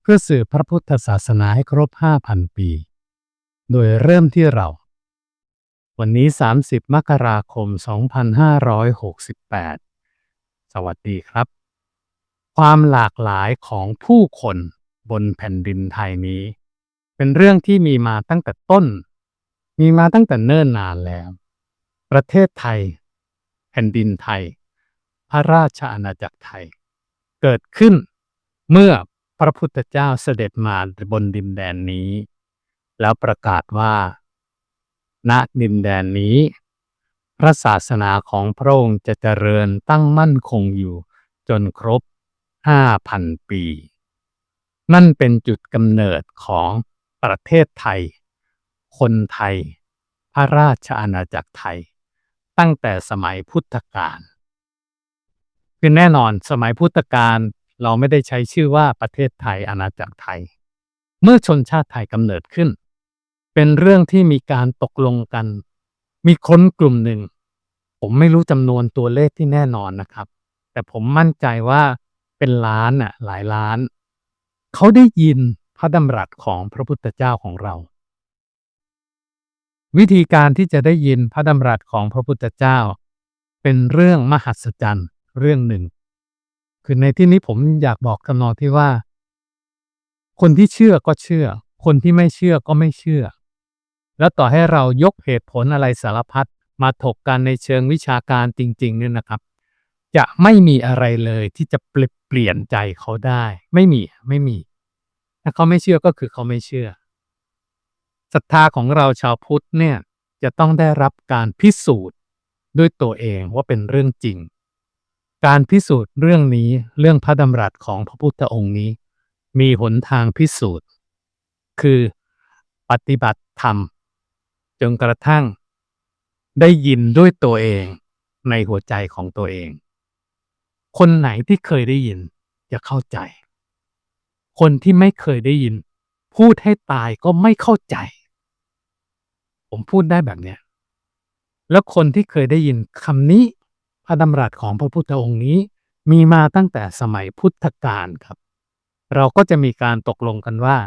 เพื่อสืบพระพุทธศาสนาให้ครบ 5,000 ปี โดยเริ่มที่เรา วันนี้ 30 มกราคม 2568 สวัสดีครับ ความหลากหลายของผู้คนบนแผ่นดินไทยนี้ เป็นเรื่องที่มีมาตั้งแต่ต้น มีมาตั้งแต่เนิ่นนานแล้ว ประเทศไทย แผ่นดินไทย พระราชอาณาจักรไทย เกิดขึ้นเมื่อ พระพุทธเจ้าเสด็จมาบนดินแดนนี้ แล้วประกาศว่า ณดินแดนนี้ พระศาสนาของพระองค์จะเจริญตั้งมั่นคงอยู่จนครบ5,000ปี นั่นเป็นจุดกำเนิดของประเทศไทย คนไทย พระราชอาณาจักรไทย ตั้งแต่สมัยพุทธกาลคือแน่นอนสมัยพุทธกาล เราไม่ได้ใช้ชื่อว่าประเทศไทยอาณาจักรไทย เมื่อชนชาติไทยกำเนิดขึ้น เป็นเรื่องที่มีการตกลงกัน มีคนกลุ่มหนึ่ง ผมไม่รู้จำนวนตัวเลขที่แน่นอนนะครับ แต่ผมมั่นใจว่าเป็นล้านน่ะหลายล้าน เขาได้ยินพระดำรัสของพระพุทธเจ้าของเรา วิธีการที่จะได้ยินพระดำรัสของพระพุทธเจ้า เป็นเรื่องมหัศจรรย์เรื่องหนึ่ง คือในที่นี้ผมอยากบอกทำนองที่ว่า คนที่เชื่อก็เชื่อ คนที่ไม่เชื่อก็ไม่เชื่อ แล้วต่อให้เรายกเหตุผลอะไรสารพัดมาถกกันในเชิงวิชาการจริง ๆ เนี่ยนะครับ จะไม่มีอะไรเลยที่จะเปลี่ยนใจเขาได้ ไม่มีไม่มี ถ้าเขาไม่เชื่อก็คือเขาไม่เชื่อศรัทธาของเราชาวพุทธเนี่ยจะต้องได้รับการพิสูจน์ด้วยตัวเองว่าเป็นเรื่องจริง การพิสูจน์เรื่องนี้เรื่องพระดำรัสของพระพุทธองค์นี้ มีหนทางพิสูจน์ คือปฏิบัติธรรม จนกระทั่ง ได้ยินด้วยตัวเองในหัวใจของตัวเอง คนไหนที่เคยได้ยินจะเข้าใจ คนที่ไม่เคยได้ยิน พูดให้ตายก็ไม่เข้าใจ ผมพูดได้แบบเนี้ยแล้วคนที่เคยได้ยินคำนี้ ระดำรัสของพระพุทธองค์นี้ มีมาตั้งแต่สมัยพุทธกาลครับ เราก็จะมีการตกลงกันว่า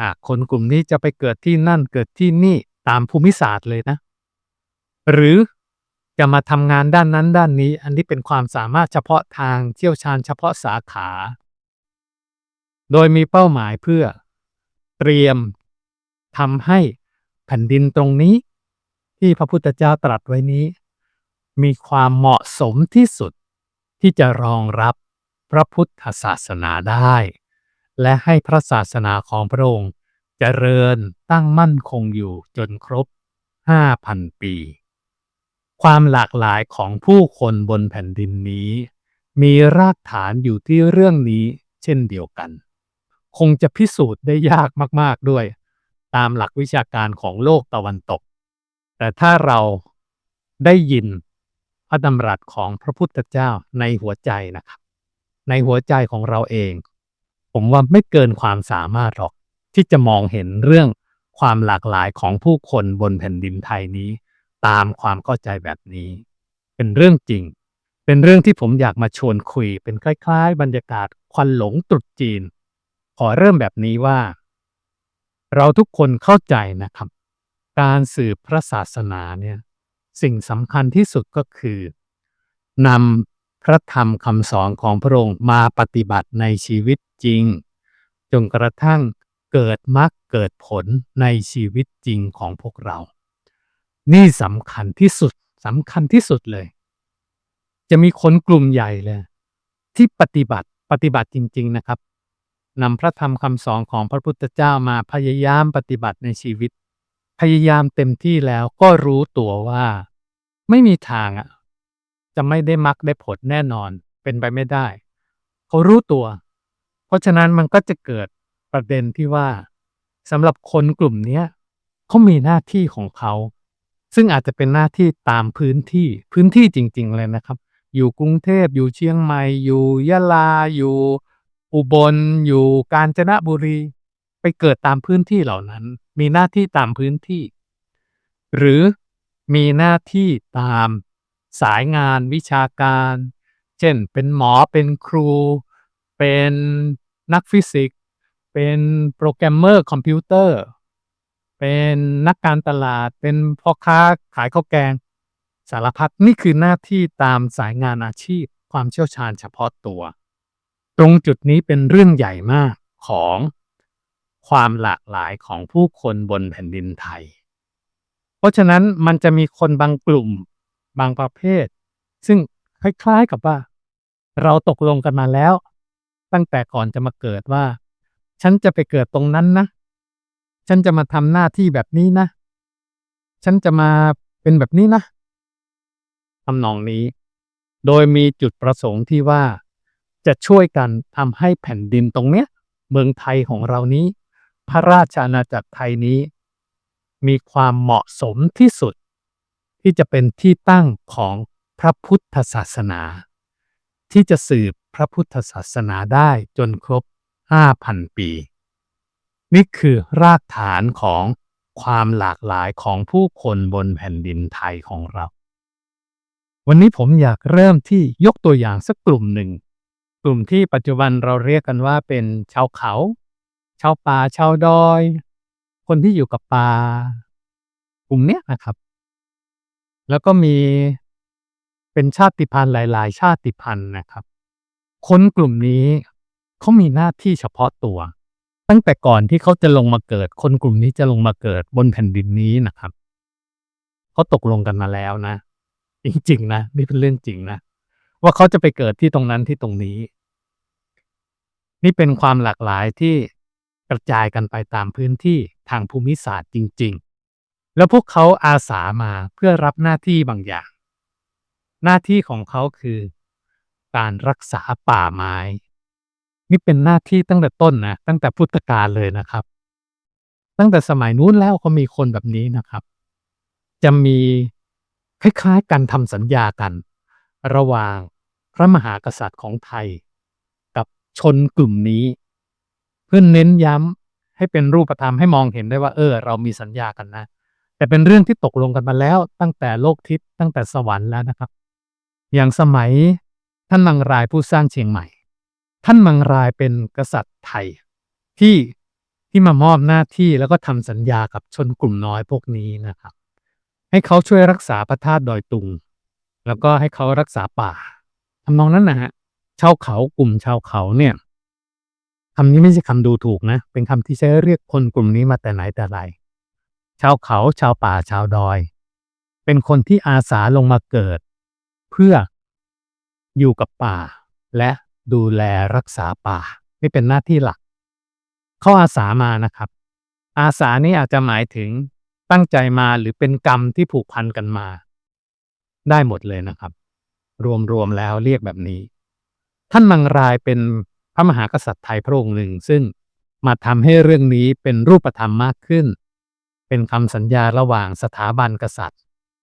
อ่าคนกลุ่มนี้จะไปเกิดที่นั่นเกิดที่นี่ตามภูมิศาสตร์เลยนะ หรือจะมาทำงานด้านนั้นด้านนี้ อันนี้เป็นความสามารถเฉพาะทางเชี่ยวชาญเฉพาะสาขา โดยมีเป้าหมายเพื่อเตรียมทำให้แผ่นดินตรงนี้ ที่พระพุทธเจ้าตรัสไว้นี้ มีความเหมาะสมที่สุด ที่จะรองรับพระพุทธศาสนาได้ และให้พระศาสนาของพระองค์เจริญตั้งมั่นคงอยู่จนครบ 5,000 ปี ความหลากหลายของผู้คนบนแผ่นดินนี้ มีรากฐานอยู่ที่เรื่องนี้เช่นเดียวกัน คงจะพิสูจน์ได้ยากมาก ๆ ด้วย ตามหลักวิชาการของโลกตะวันตก แต่ถ้าเราได้ยิน ระดำรัสของพระพุทธเจ้าในหัวใจนะครับ ในหัวใจของเราเอง ผมว่าไม่เกินความสามารถหรอก ที่จะมองเห็นเรื่องความหลากหลายของผู้คนบนแผ่นดินไทยนี้ ตามความเข้าใจแบบนี้ เป็นเรื่องจริง เป็นเรื่องที่ผมอยากมาชวนคุย เป็นคล้าย ๆ บรรยากาศควันหลงตรุษจีน ขอเริ่มแบบนี้ว่า เราทุกคนเข้าใจนะครับ การสืบพระศาสนาเนี่ย สิ่งสำคัญที่สุดก็คือนำพระธรรมคำสอนของพระองค์มาปฏิบัติในชีวิตจริง จนกระทั่งเกิดมรรคเกิดผลในชีวิตจริงของพวกเรา นี่สำคัญที่สุดสำคัญที่สุดเลย จะมีคนกลุ่มใหญ่เลย ที่ปฏิบัติปฏิบัติจริง ๆนะครับนำพระธรรมคำสอนของพระพุทธเจ้ามาพยายามปฏิบัติในชีวิต พยายามเต็มที่แล้วก็รู้ตัวว่า ไม่มีทางอะ จะไม่ได้มักได้ผลแน่นอนเป็นไปไม่ได้ เขารู้ตัว เพราะฉะนั้นมันก็จะเกิดประเด็นที่ว่าสำหรับคนกลุ่มนี้เขามีหน้าที่ของเขา ซึ่งอาจจะเป็นหน้าที่ตามพื้นที่พื้นที่จริง ๆ เลยนะครับ อยู่กรุงเทพอยู่เชียงใหม่ อยู่ยะลา อยู่อุบล อยู่กาญจนบุรี ไปเกิดตามพื้นที่เหล่านั้น มีหน้าที่ตามพื้นที่ หรือมีหน้าที่ตามสายงานวิชาการ เช่น เป็นหมอเป็นครู เป็นนักฟิสิกส์ เป็นโปรแกรมเมอร์คอมพิวเตอร์ เป็นนักการตลาด เป็นพ่อค้าขายข้าวแกง สารพัดนี่คือหน้าที่ตามสายงานอาชีพ ความเชี่ยวชาญเฉพาะตัว ตรงจุดนี้เป็นเรื่องใหญ่มากของ ความหลากหลายของผู้คนบนแผ่นดินไทย เพราะฉะนั้นมันจะมีคนบางกลุ่มบางประเภท ซึ่งคล้ายๆกับว่า เราตกลงกันมาแล้ว ตั้งแต่ก่อนจะมาเกิดว่า ฉันจะไปเกิดตรงนั้นนะ ฉันจะมาทำหน้าที่แบบนี้นะ ฉันจะมาเป็นแบบนี้นะทำนองนี้ โดยมีจุดประสงค์ที่ว่าจะช่วยกันทำให้แผ่นดินตรงเนี้ย เมืองไทยของเรานี้ ระราชอาณาจักรไทยนี้ มีความเหมาะสมที่สุด ที่จะเป็นที่ตั้งของพระพุทธศาสนา ที่จะสืบพระพุทธศาสนาได้จนครบ 5,000 ปี นี่คือรากฐานของความหลากหลายของผู้คนบนแผ่นดินไทยของเรา วันนี้ผมอยากเริ่มที่ยกตัวอย่างสักกลุ่มหนึ่ง กลุ่มที่ปัจจุบันเราเรียกกันว่าเป็นชาวเขา ชาวป่าชาวดอย คนที่อยู่กับป่ากลุ่มเนี้ยนะครับ แล้วก็มีเป็นชาติพันธุ์หลาย ๆ ชาติพันธุ์นะครับ คนกลุ่มนี้เขามีหน้าที่เฉพาะตัว ตั้งแต่ก่อนที่เขาจะลงมาเกิด คนกลุ่มนี้จะลงมาเกิดบนแผ่นดินนี้นะครับเขาตกลงกันมาแล้วนะ จริงๆนะนี่เป็นเรื่องจริงนะว่าเขาจะไปเกิดที่ตรงนั้นที่ตรงนี้ นี่เป็นความหลากหลายที่ กระจายกันไปตามพื้นที่ทางภูมิศาสตร์จริง ๆ แล้วพวกเขาอาสามาเพื่อรับหน้าที่บางอย่าง หน้าที่ของเขาคือ การรักษาป่าไม้ นี่เป็นหน้าที่ตั้งแต่ต้นนะตั้งแต่พุทธกาลเลยนะครับ ตั้งแต่สมัยนู้นแล้วก็มีคนแบบนี้นะครับ จะมีคล้ายๆกันทำสัญญากัน ระหว่างพระมหากษัตริย์ของไทย กับชนกลุ่มนี้ พื่อเน้นย้ำให้เป็นรูปธรรมให้มองเห็นได้ว่าเออ เรามีสัญญากันนะ แต่เป็นเรื่องที่ตกลงกันมาแล้ว ตั้งแต่โลกทิพย์ตั้งแต่สวรรค์แล้วนะครับ อย่างสมัยท่านมังรายผู้สร้างเชียงใหม่ ท่านมังรายเป็นกษัตริย์ไทย ที่ที่มามอบหน้าที่แล้วก็ทำสัญญากับชนกลุ่มน้อยพวกนี้นะครับ ให้เขาช่วยรักษาพระธาตุดอยตุง แล้วก็ให้เขารักษาป่าทำนองนั้นนะฮะชาวเขากลุ่มชาวเขาเนี่ย คำนี้ไม่ใช่คำดูถูกนะ เป็นคำที่ใช้เรียกคนกลุ่มนี้มาแต่ไหนแต่ไร ชาวเขาชาวป่าชาวดอย เป็นคนที่อาสาลงมาเกิด เพื่ออยู่กับป่า และดูแลรักษาป่า นี่เป็นหน้าที่หลัก เขาอาสามานะครับ อาสานี้อาจจะหมายถึงตั้งใจมาหรือเป็นกรรมที่ผูกพันกันมา ได้หมดเลยนะครับ รวมๆแล้วเรียกแบบนี้ ท่านมังรายเป็น พระมหากษัตริย์ไทยพระองค์หนึ่ง ซึ่งมาทำให้เรื่องนี้เป็นรูปธรรมมากขึ้น เป็นคำสัญญาระหว่างสถาบันกษัตริย์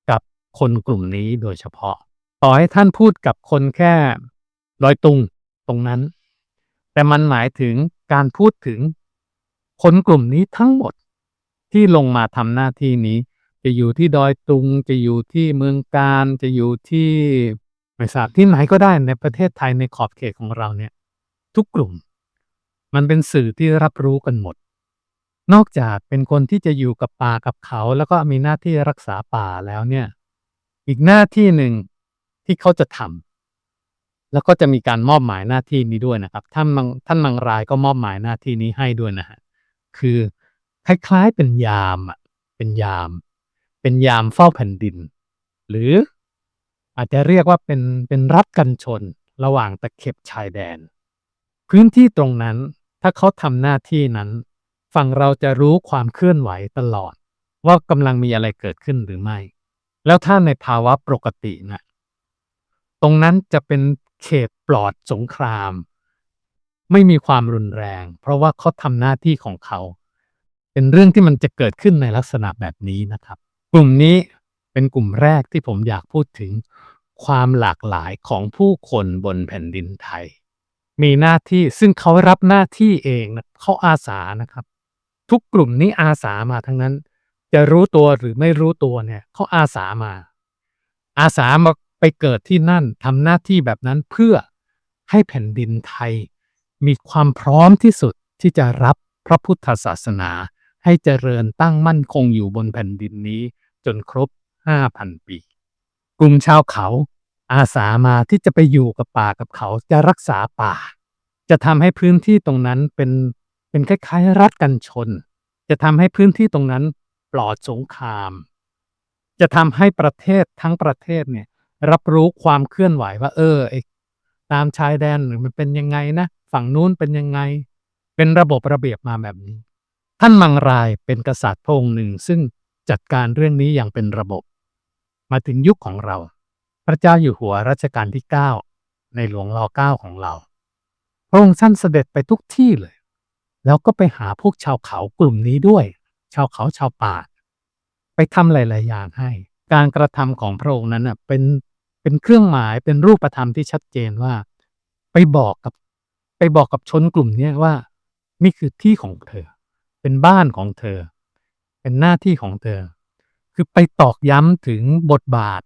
กับคนกลุ่มนี้โดยเฉพาะ ต่อให้ท่านพูดกับคนแค่ดอยตุงตรงนั้น แต่มันหมายถึงการพูดถึงคนกลุ่มนี้ทั้งหมดที่ลงมาทำหน้าที่นี้ จะอยู่ที่ดอยตุง จะอยู่ที่เมืองการ จะอยู่ที่ไม่ทราบที่ไหนก็ได้ในประเทศไทยในขอบเขตของเราเนี่ย ทุกกลุ่ม มันเป็นสื่อที่รับรู้กันหมด นอกจากเป็นคนที่จะอยู่กับป่ากับเขา แล้วก็มีหน้าที่รักษาป่าแล้วเนี่ย อีกหน้าที่หนึ่งที่เขาจะทำแล้วก็จะมีการมอบหมายหน้าที่นี้ด้วยนะครับ ท่านมังท่านมังรายก็มอบหมายหน้าที่นี้ให้ด้วยนะฮะคือคล้ายๆเป็นยามอะเป็นยาม เป็นยามเฝ้าแผ่นดิน หรืออาจจะเรียกว่าเป็นเป็นรัฐกันชนระหว่างตะเข็บชายแดน พื้นที่ตรงนั้นถ้าเขาทำหน้าที่นั้น ฝั่งเราจะรู้ความเคลื่อนไหวตลอด ว่ากำลังมีอะไรเกิดขึ้นหรือไม่ แล้วถ้าในภาวะปกตินะตรงนั้นจะเป็นเขตปลอดสงคราม ไม่มีความรุนแรง เพราะว่าเขาทำหน้าที่ของเขา เป็นเรื่องที่มันจะเกิดขึ้นในลักษณะแบบนี้นะครับ กลุ่มนี้เป็นกลุ่มแรกที่ผมอยากพูดถึงความหลากหลายของผู้คนบนแผ่นดินไทย มีหน้าที่ซึ่งเขารับหน้าที่เองนะเขาอาสานะครับ ทุกกลุ่มนี้อาสามาทั้งนั้น จะรู้ตัวหรือไม่รู้ตัวเนี่ยเขาอาสามา อาสามาไปเกิดที่นั่นทำหน้าที่แบบนั้นเพื่อให้แผ่นดินไทย มีความพร้อมที่สุดที่จะรับพระพุทธศาสนา ให้เจริญตั้งมั่นคงอยู่บนแผ่นดินนี้ จนครบ 5,000 ปี กลุ่มชาวเขา อาสามาที่จะไปอยู่กับป่ากับเขาจะรักษาป่า จะทำให้พื้นที่ตรงนั้นเป็นเป็นคล้ายๆ รัฐกันชน จะทำให้พื้นที่ตรงนั้นปลอดสงคราม จะทำให้ประเทศทั้งประเทศเนี่ยรับรู้ความเคลื่อนไหวว่า เออไอตามชายแดนหรือมันเป็นยังไงนะ ฝั่งนู้นเป็นยังไง เป็นระบบระเบียบมาแบบนี้ ท่านมังรายเป็นกษัตริย์พระองค์หนึ่งซึ่งจัดการเรื่องนี้อย่างเป็นระบบ มาถึงยุคของเรา พระเจ้าอยู่หัวรัชกาลที่ 9 ในหลวงรอเก้าของเรา พระองค์ท่านเสด็จไปทุกที่เลย แล้วก็ไปหาพวกชาวเขากลุ่มนี้ด้วย ชาวเขาชาวป่า ไปทำหลาย ๆ อย่างให้ การกระทำของพระองค์นั้นน่ะเป็นเป็นเครื่องหมายเป็นรูปธรรมที่ชัดเจนว่า ไปบอกกับไปบอกกับชนกลุ่มเนี้ว่า นี่คือที่ของเธอ เป็นบ้านของเธอ เป็นหน้าที่ของเธอ คือไปตอกย้ำถึงบทบาท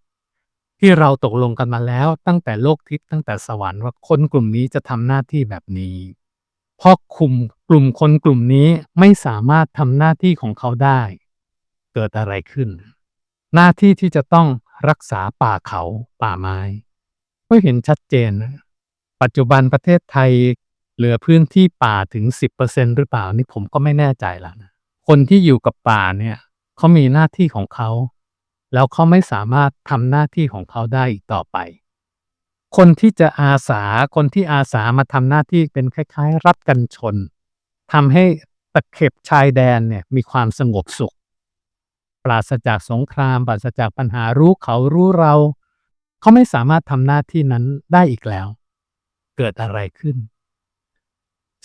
ที่เราตกลงกันมาแล้วตั้งแต่โลกทิพย์ตั้งแต่สวรรค์ว่าคนกลุ่มนี้จะทำหน้าที่แบบนี้เพราะคุมกลุ่มคนกลุ่มนี้ไม่สามารถทำหน้าที่ของเขาได้ เกิดอะไรขึ้น หน้าที่ที่จะต้องรักษาป่าเขาป่าไม้ก็เห็นชัดเจน ปัจจุบันประเทศไทยเหลือพื้นที่ป่าถึง 10%หรือเปล่านี่ผมก็ไม่แน่ใจล้วนะคนที่อยู่กับป่าเนี่ยเขามีหน้าที่ของเขา แล้วเขาไม่สามารถทำหน้าที่ของเขาได้อีกต่อไป คนที่จะอาสาคนที่อาสามาทำหน้าที่เป็นคล้าย ๆ รัฐกันชนทำให้ตะเข็บชายแดนเนี่ยมีความสงบสุข ปราศจากสงคราม ปราศจากปัญหารู้เขารู้เรา เขาไม่สามารถทำหน้าที่นั้นได้อีกแล้ว เกิดอะไรขึ้น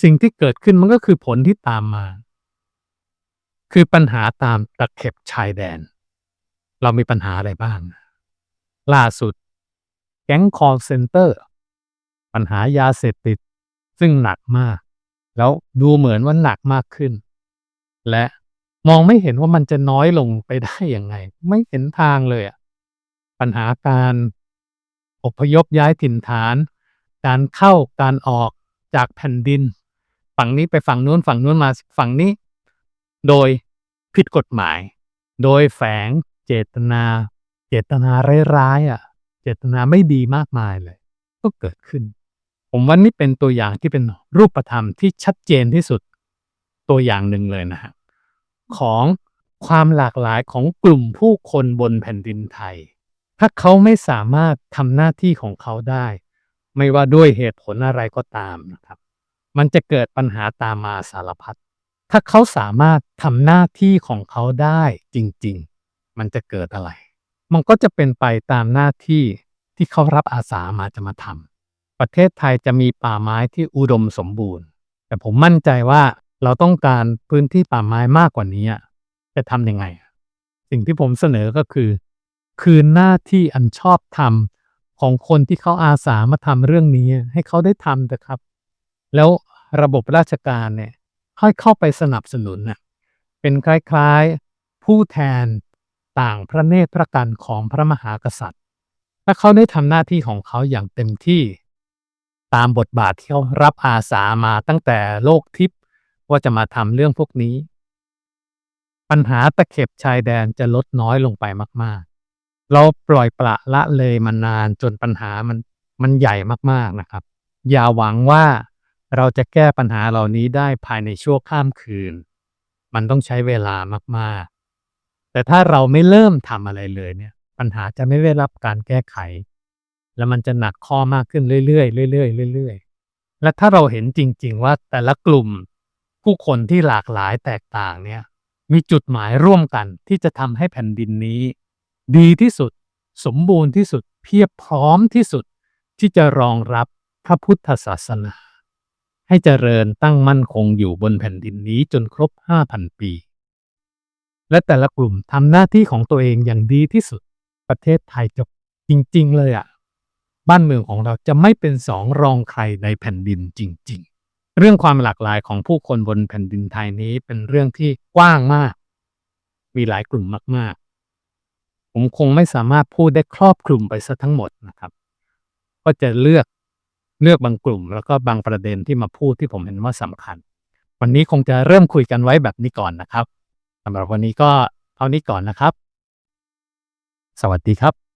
สิ่งที่เกิดขึ้นมันก็คือผลที่ตามมา คือปัญหาตามตะเข็บชายแดน เรามีปัญหาอะไรบ้าง ล่าสุด แก๊งคอร์เซนเตอร์ ปัญหายาเสพติด ซึ่งหนักมาก แล้วดูเหมือนว่าหนักมากขึ้น และมองไม่เห็นว่ามันจะน้อยลงไปได้ยังไง ไม่เห็นทางเลยอะปัญหาการอพยพย้ายถิ่นฐาน การเข้าการออกจากแผ่นดิน ฝั่งนี้ไปฝั่งนู้นฝั่งนู้นมาฝั่งนี้ โดยผิดกฎหมาย โดยแฝง เจตนา เจตนาร้ายๆอะ เจตนาไม่ดีมากมายเลย ก็เกิดขึ้น ผมว่านี่เป็นตัวอย่างที่เป็นรูปธรรมที่ชัดเจนที่สุดตัวอย่างหนึ่งเลยนะฮะของความหลากหลายของกลุ่มผู้คนบนแผ่นดินไทย ถ้าเขาไม่สามารถทำหน้าที่ของเขาได้ ไม่ว่าด้วยเหตุผลอะไรก็ตามนะครับ มันจะเกิดปัญหาตามมาสารพัดถ้าเขาสามารถทำหน้าที่ของเขาได้จริงๆ มันจะเกิดอะไร มันก็จะเป็นไปตามหน้าที่ที่เขารับอาสามาจะมาทำประเทศไทยจะมีป่าไม้ที่อุดมสมบูรณ์ แต่ผมมั่นใจว่าเราต้องการพื้นที่ป่าไม้มากกว่านี้อะจะทำยังไง สิ่งที่ผมเสนอก็คือ คืนหน้าที่อันชอบธรรมของคนที่เขาอาสามาทำเรื่องนี้ ให้เขาได้ทำเถอะครับ แล้วระบบราชการเนี่ยให้เข้าไปสนับสนุนน่ะเป็นคล้ายๆ ผู้แทน ต่างพระเนตรพระกันของพระมหากษัตริย์ถ้าเขาได้ทำหน้าที่ของเขาอย่างเต็มที่ ตามบทบาทที่เขารับอาสามาตั้งแต่โลกทิพย์ว่าจะมาทำเรื่องพวกนี้ ปัญหาตะเข็บชายแดนจะลดน้อยลงไปมาก ๆ เราปล่อยปละละเลยมานานจนปัญหามันมันใหญ่มากๆนะครับ อย่าหวังว่าเราจะแก้ปัญหาเหล่านี้ได้ภายในชั่วข้ามคืน มันต้องใช้เวลามากๆ แต่ถ้าเราไม่เริ่มทำอะไรเลยเนี่ย ปัญหาจะไม่ได้รับการแก้ไข แล้วมันจะหนักข้อมากขึ้นเรื่อยๆเรื่อยๆเรื่อยๆ และถ้าเราเห็นจริง ๆ ว่าแต่ละกลุ่ม ผู้คนที่หลากหลายแตกต่างเนี่ย มีจุดหมายร่วมกันที่จะทำให้แผ่นดินนี้ ดีที่สุด สมบูรณ์ที่สุด เพียบพร้อมที่สุด ที่จะรองรับพระพุทธศาสนา ให้เจริญตั้งมั่นคงอยู่บนแผ่นดินนี้จนครบ 5,000 ปี และแต่ละกลุ่มทำหน้าที่ของตัวเองอย่างดีที่สุด ประเทศไทยจะจริง ๆ เลยอะ่ะ บ้านเมืองของเราจะไม่เป็นสองรองใครในแผ่นดินจริง ๆ เรื่องความหลากหลายของผู้คนบนแผ่นดินไทยนี้เป็นเรื่องที่กว้างมาก มีหลายกลุ่มมาก ๆ ผมคงไม่สามารถพูดได้ครอบคลุมไปซะทั้งหมดนะครับ ก็จะเลือกเลือกบางกลุ่ม แล้วก็บางประเด็นที่มาพูดที่ผมเห็นว่าสำคัญ วันนี้คงจะเริ่มคุยกันไว้แบบนี้ก่อนนะครับ สำหรับวันนี้ก็เท่านี้ก่อนนะครับ สวัสดีครับ